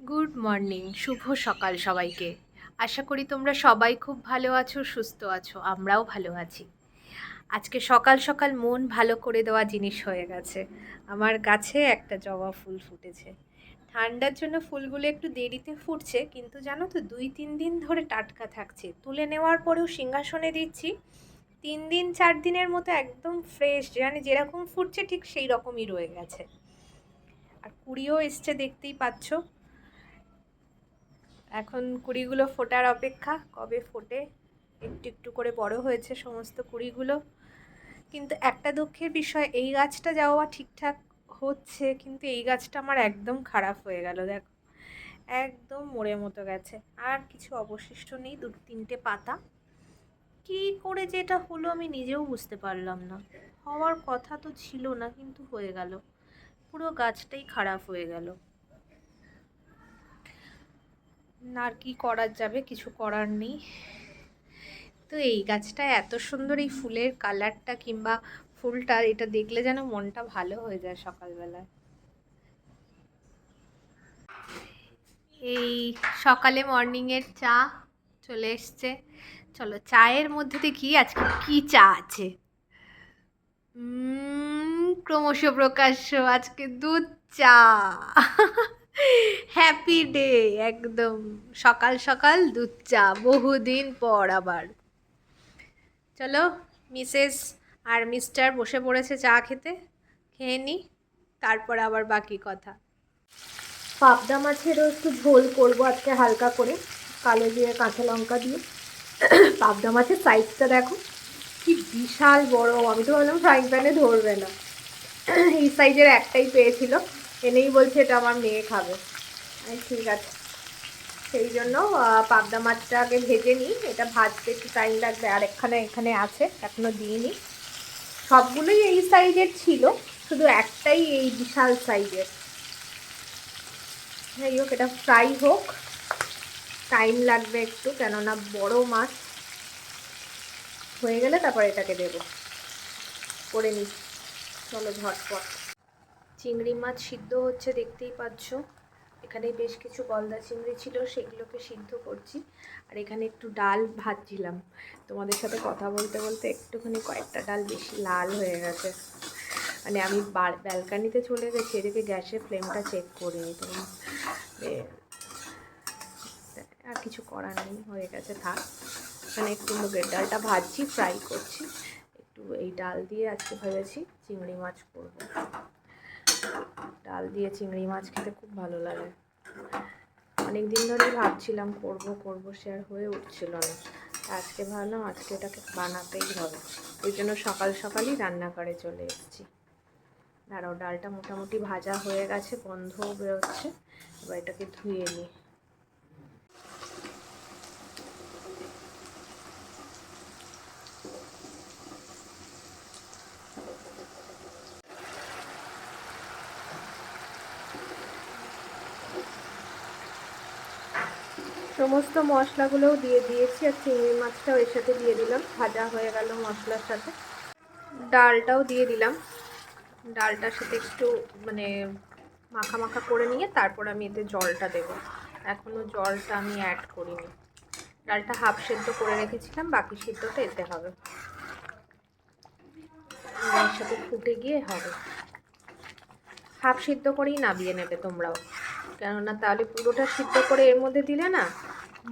Good morning শুভ সকাল সবাইকে। আশা করি তোমরা সবাই খুব ভালো আছো, সুস্থ আছো, আমরাও ভালো আছি। আজকে সকাল সকাল মন ভালো করে দেওয়া জিনিস হয়ে গেছে। আমার গাছে একটা জবা ফুল ফুটেছে। ঠান্ডার জন্য ফুলগুলো একটু দেরিতে ফুটছে, কিন্তু জানো তো, দুই, তিন দিন ধরে টাটকা থাকছে। তুলে নেওয়ার পরেও সিংহাসনে দিচ্ছি। তিন দিন, চার দিনের মতো একদম ফ্রেশ মানে যেরকম ফুটছে ঠিক সেই রকমই রয়ে গেছে। আর কুড়িও এসছে দেখতেই পাচ্ছ। এখন কুড়িগুলো ফোটার অপেক্ষা, কবে ফোটে, একটু একটু করে বড় হয়েছে সমস্ত কুড়িগুলো। কিন্তু একটা দুঃখের বিষয়, এই গাছটা যাওয়া ঠিকঠাক হচ্ছে, কিন্তু এই গাছটা আমার একদম খারাপ হয়ে গেল, দেখো। একদম মোড়ের মতো গেছে। আর কিছু অবশিষ্ট নেই, দু, তিনটে পাতা। কী করে যে এটা হলো আমি নিজেও বুঝতে পারলাম না। হওয়ার কথা তো ছিল না, কিন্তু হয়ে গেল। পুরো গাছটাই খারাপ হয়ে গেল। আর কি করার যাবে, কিছু করার নেই। তো এই গাছটা এত সুন্দর, এই ফুলের কালারটা কিংবা ফুলটা, এটা দেখলে যেন মনটা ভালো হয়ে যায় সকালবেলায়। এই সকালে মর্নিংয়ের চা চলে এসছে। চলো চায়ের মধ্যে দেখি আজকে কি চা আছে। ক্রমশ প্রকাশ্য আজকে দুধ চা। হ্যাপি ডে একদম। সকাল সকাল দুধ চা, বহুদিন পর আবার। চলো, মিসেস আর মিস্টার বসে পড়েছে চা খেতে, খেয়ে নি, তারপর আবার বাকি কথা। পাবদা মাছেরও একটু ঝোল করব আজকে হালকা করে, কালো দিয়ে কাঁচা লঙ্কা দিয়ে। পাবদা মাছের সাইজটা দেখো, কি বিশাল বড়, আমি তো ভাবলাম ফ্রাইং প্যানে ধরবে না। এই সাইজের একটাই পেয়েছিল। এনেই বলছে এটা আমার মেয়ে খাবে। ঠিক আছে। সেই জন্য পাবদা মাছটাকে ভেজে নিই। এটা ভাজতে একটু টাইম লাগবে। আর একখানে এখানে আছে এখনও দিইনি। সবগুলোই এই সাইজের ছিল। শুধু একটাই এই বিশাল সাইজের। যাই হোক, এটা ফ্রাই হোক। টাইম লাগবে একটু, কেননা বড় মাছ। হয়ে গেলে তারপর এটাকে দেবো। করে নিই। চলো ঝটপট। চিংড়ি মাছ সিদ্ধ হচ্ছে দেখতেই পাচ্ছ। এখানে বেশ কিছু গলদা চিংড়ি ছিল সেগুলোকে সিদ্ধ করছি। আর এখানে একটু ডাল ভাজছিলাম। তোমাদের সাথে কথা বলতে বলতে একটুখানি কয়েকটা ডাল বেশি লাল হয়ে গেছে। মানে আমি ব্যালকানিতে চলে গেছি এদিকে গ্যাসের ফ্লেমটা চেক করে এ, আর কিছু করার নেই হয়ে গেছে থাক। এখানে একটু মুগের ডালটা ভাজছি ফ্রাই করছি। একটু এই ডাল দিয়ে আজকে ভেবেছি চিংড়ি মাছ করব। ডাল দিয়ে চিংড়ি মাছ খেতে খুব ভালো লাগে। অনেক দিন ধরেই ভাবছিলাম করব করব শেয়ার হয়ে উঠছিল না। আজকে ভাবলাম আজকে এটাকে বানাতেই হবে। ওই জন্য সকাল সকালই রান্নাঘরে চলে এসেছি। দাঁড়াও, ডালটা মোটামুটি ভাজা হয়ে গেছে, গন্ধও বেরোচ্ছে। এবার এটাকে ধুয়ে নিই। সমস্ত মশলাগুলোও দিয়ে দিয়েছি আর চিংড়ি মাছটাও এর সাথে দিয়ে দিলাম। ভাজা হয়ে গেল মশলার সাথে। ডালটাও দিয়ে দিলাম। ডালটার সাথে একটু মানে মাখা মাখা করে নিয়ে তারপর আমি এতে জলটা দেবো। এখনও জলটা আমি অ্যাড করিনি। ডালটা হাফ সেদ্ধ করে রেখেছিলাম, বাকি সিদ্ধটা এতে হবে। সাথে ফুটে গিয়ে হবে। হাফ সিদ্ধ করেই নামিয়ে নেবে তোমরাও। কেননা তাহলে পুরোটা সিদ্ধ করে এর মধ্যে দিলে না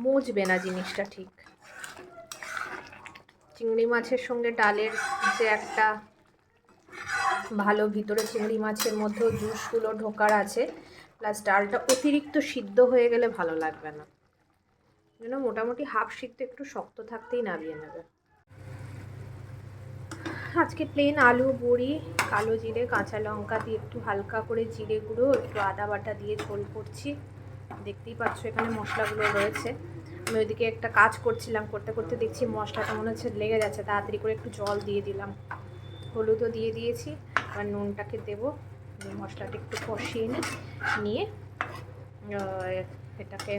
মুজবে না জিনিসটা ঠিক। চিংড়ি মাছের সঙ্গে ডালের যে একটা ভালো ভিতরে চিংড়ি মাছের মধ্যেও জুসগুলো ঢোকার আছে, প্লাস ডালটা অতিরিক্ত সিদ্ধ হয়ে গেলে ভালো লাগবে না। জন্য মোটামুটি হাফ সিদ্ধ একটু শক্ত থাকতেই নামিয়ে নেবে। আজকে প্লেন আলু, বড়ি, কালো জিরে, কাঁচা লঙ্কা দিয়ে একটু হালকা করে জিরে গুঁড়ো, একটু আদা বাটা দিয়ে ঝোল করছি। দেখতেই পাচ্ছ এখানে মশলাগুলো রয়েছে। আমি ওইদিকে একটা কাজ করছিলাম, করতে করতে দেখছি মশলাটা মনে হচ্ছে লেগে যাচ্ছে, তাড়াতাড়ি করে একটু জল দিয়ে দিলাম। হলুদও দিয়ে দিয়েছি, এবার নুনটাকে দেবো মশলাটা একটু কষিয়ে নিয়ে এটাকে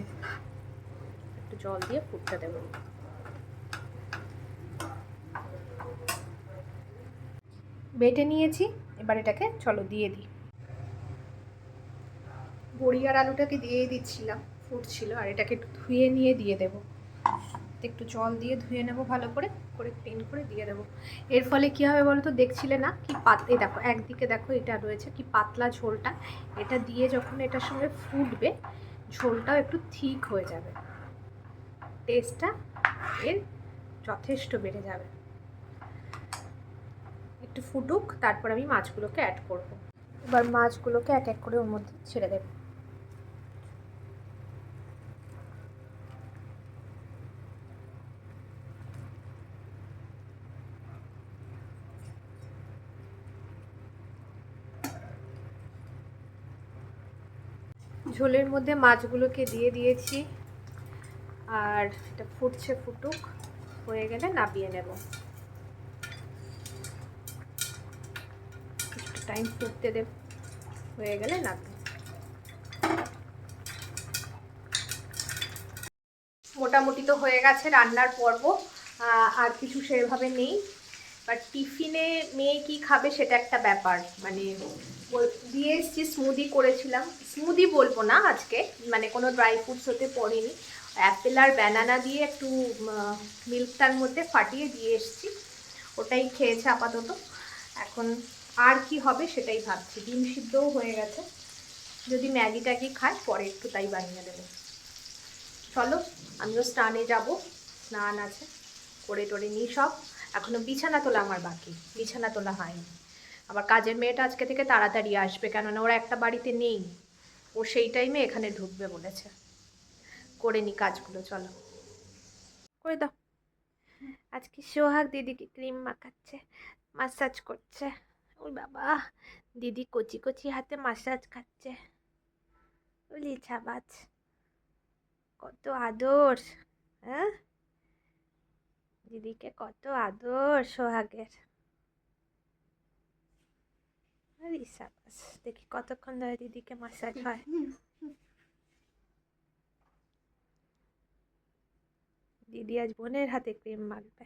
একটু জল দিয়ে ফুটতে দেবো। বেটে নিয়েছি, এবার এটাকে চলো দিয়ে দিই। বড়ি আর আলুটাকে দিয়েই দিচ্ছিলাম, ফুটছিল, আর এটাকে একটু ধুয়ে নিয়ে দিয়ে দেবো। একটু জল দিয়ে ধুয়ে নেব ভালো করে করে ক্লিন করে দিয়ে দেবো। এর ফলে কী হবে বলো তো দেখছিলে না কি পাত, এই দেখো, একদিকে দেখো এটা রয়েছে কি পাতলা ঝোলটা, এটা দিয়ে যখন এটার সঙ্গে ফুটবে, ঝোলটাও একটু ঠিক হয়ে যাবে। টেস্টটা এর যথেষ্ট বেড়ে যাবে। একটু ফুটুক, তারপর আমি মাছগুলোকে অ্যাড করব। এবার মাছগুলোকে এক এক করে ওর মধ্যে ছেড়ে দেবো। ঝোলের মধ্যে মাছগুলোকে দিয়ে দিয়েছি। আর এটা ফুটছে, ফুটুক, হয়ে গেলে নাবিয়ে নেব একটু টাইম ফুটতে দেব হয়ে গেলে নাবিয়ে মোটামুটি তো হয়ে গেছে রান্নার পর্ব। আর কিছু সেভাবে নেই। বাট টিফিনে মেয়ে কি খাবে সেটা একটা ব্যাপার। মানে দিয়ে এসছি স্মুদি করেছিলাম। স্মুদি বলব না আজকে। মানে কোনো ড্রাই ফ্রুটস হতে পড়েনি। অ্যাপেল আর ব্যানানা দিয়ে একটু মিল্কটার মধ্যে ফাটিয়ে দিয়ে এসছি। ওটাই খেয়েছে আপাতত। এখন আর কি হবে সেটাই ভাবছি। ডিম সিদ্ধও হয়ে গেছে। যদি ম্যাগি ট্যাগি খায় পরে একটু তাই বানিয়ে দেবো। চলো আমিও স্নানে যাব। স্নান আছে করে টোরে নিই সব। এখনও বিছানা তোলা আমার বাকি। বিছানা তোলা হয়নি। আবার কাজের মেয়েটা আজকে থেকে তাড়াতাড়ি আসবে কেননা ওরা একটা বাড়িতে নেই। ও সেই টাইমে এখানে ঢুকবে বলেছে। করে নি কাজগুলো চলো। করে দাও। আজকে সোহাগ দিদিকে ক্রিম মাখাচ্ছে মাসাজ করছে। ওই বাবা, দিদি কচি কচি হাতে মাসাজ খাচ্ছে। বলি ছাবাজ কত আদর হ্যাঁ? দিদিকে কত আদর সোহাগের। দেখি কতক্ষণ ধরে দিদিকে মাসাজ হয়। দিদি আজ বোনের হাতে ক্রিম মাখবে।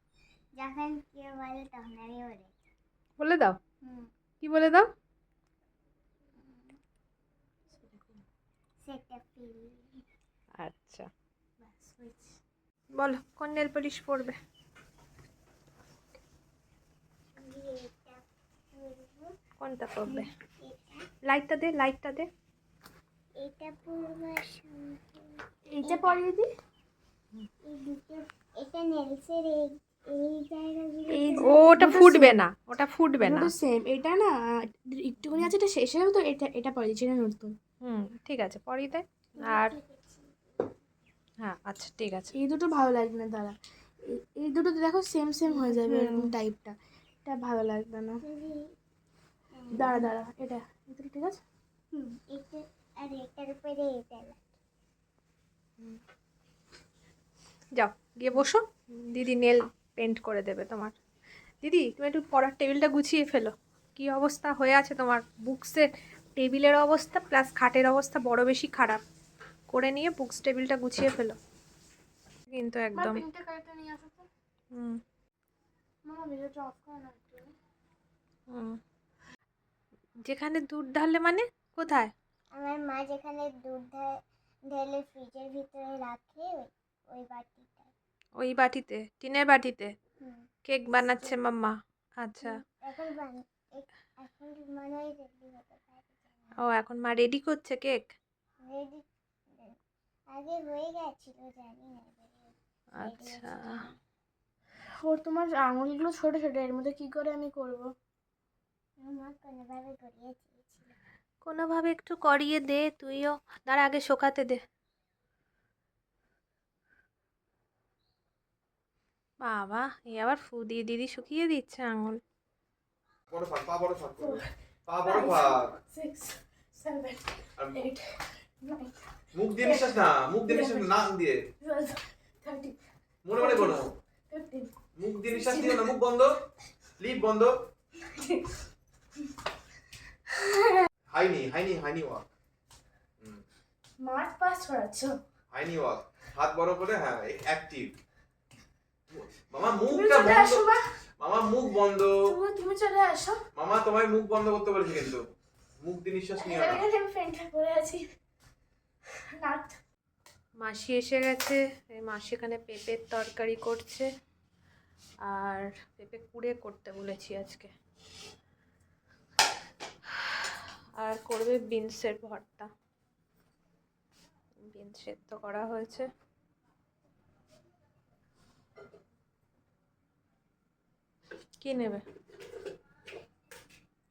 যখন কেউ বলে তখন আমি বলে বলে দাও। হুম কি বলে দাও? আচ্ছা। বলো কোন নেল পলিশ পরবে? কোনটা পরবে? লাইটটা দে লাইটটা দে। এটা পরবো এটা পরিয়ে দি। এই দুটো এটা নেলসের ওটা ফুটবে না ওটা ফুটবে না। সেম এটা না একটুখানি আছে এটা শেষে হবে তো এটা এটা পরিয়ে দিচ্ছি এটা নতুন হুম ঠিক আছে পরিয়ে দে আর হ্যাঁ আচ্ছা ঠিক আছে। এই দুটো ভালো লাগবে না দাঁড়া। এই- দুটো দেখো সেম সেম হয়ে যাবে এরকম টাইপটা এটা ভালো লাগবে না। দাঁড়া দাঁড়া এটা এই দুটো ঠিক আছে? হুম এটা আর এটার উপরে এটা যাও গিয়ে বসো। দিদি নেল পেন্ট করে দেবে তোমার। দিদি তুমি একটু পড়ার টেবিলটা গুছিয়ে ফেলো। কি অবস্থা হয়ে আছে তোমার? বুকসের টেবিলের অবস্থা প্লাস খাটের অবস্থা বড় বেশি খারাপ। করে নিয়ে বুকস টেবিলটা গুছিয়ে ফেলো। কিন্তু একদম হুম। যেখানে দুধ ঢাললে মানে? কোথায়? আমার মা যেখানে দুধ ঢেলে ফ্রিজের ভিতরে রাখে ওই- ওই বাটিটা ওই বাটিতে টিনের বাটিতে। কেক বানাচ্ছে মাম্মা। আচ্ছা। মনে ও এখন মা রেডি করছে কেক? রেডি আগে হয়ে গেছিল জানি না আচ্ছা। ওর তোমার আঙুলগুলো ছোট ছোট এর মধ্যে কি করে আমি করব? কোনোভাবে কোনোভাবে একটু করিয়ে দে তুইও দাঁড়া আগে শোকাতে দে। বাবা এই আবার ফু দিয়ে দিদি শুকিয়ে দিচ্ছে আঙুল। বড় পা বড় পা বড় মুখ দিয়ে নিঃশ্বাস না মুখ দিয়ে নিঃশ্বাস না, মনে মনে মুখ দিয়ে নিঃশ্বাস দিও না মুখ বন্ধ লিপ বন্ধ। High knee high knee high knee walk. মাঠ পাস ছড়াচ্ছ হাইনি ওয়াক। হাত বড় করে হ্যাঁ অ্যাক্টিভ মামা মুখটা বন্ধ। মামা মুখ বন্ধ। তুমি তুমি চলে আসো। মামা তোমায় মুখ বন্ধ করতে বলেছি কিন্তু। মুখ দিয়ে নিঃশ্বাস নিও না। আমি ফ্রেন্ডটা করে আছি। নাট মাসি এসে গেছে। এই মাসি এখানে পেঁপের তরকারি করছে। আর পেঁপে কুড়ে করতে বলেছি আজকে। আর করবে বিনসের ভর্তা। বিনস সেদ্ধ করা হয়েছে। কি নেবে?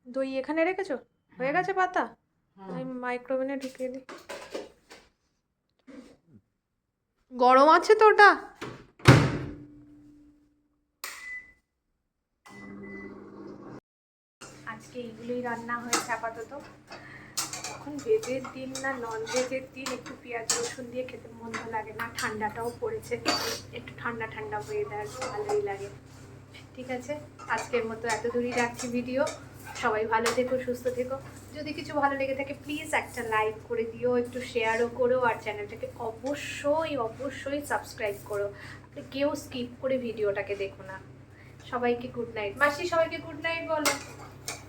দই এখানে রেখেছো? হয়ে গেছে পাতা? আমি মাইক্রোওভেনে ঢুকিয়ে দিই। গরম আছে তো ওটা? আজকে এইগুলোই রান্না হয়েছে আপাতত। এখন ভেজের দিন না নন ভেজের দিন একটু পেঁয়াজ রসুন দিয়ে খেতে মন্দ লাগে না ঠান্ডাটাও পড়েছে। একটু ঠান্ডা ঠান্ডা হয়ে ওয়েদার ভালোই লাগে। ঠিক আছে? আজকের মতো এত দূরই রাখছি ভিডিও সবাই ভালো থেকো সুস্থ থেকো যদি কিছু ভালো লেগে থাকে প্লিজ একটা লাইক করে দিও একটু শেয়ারও করো আর চ্যানেলটাকে অবশ্যই অবশ্যই সাবস্ক্রাইব করো আপনি কেউ স্কিপ করে ভিডিওটাকে দেখো না সবাইকে গুড নাইট মাসি সবাইকে গুড নাইট বলো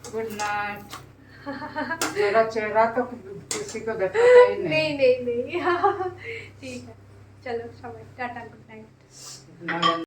गुड नाइट मेरा चेहरा तो किसी को दिखाता ही नहीं নেই নেই নেই ঠিক আছে চলো সবাই টাটা গুড নাইট नहीं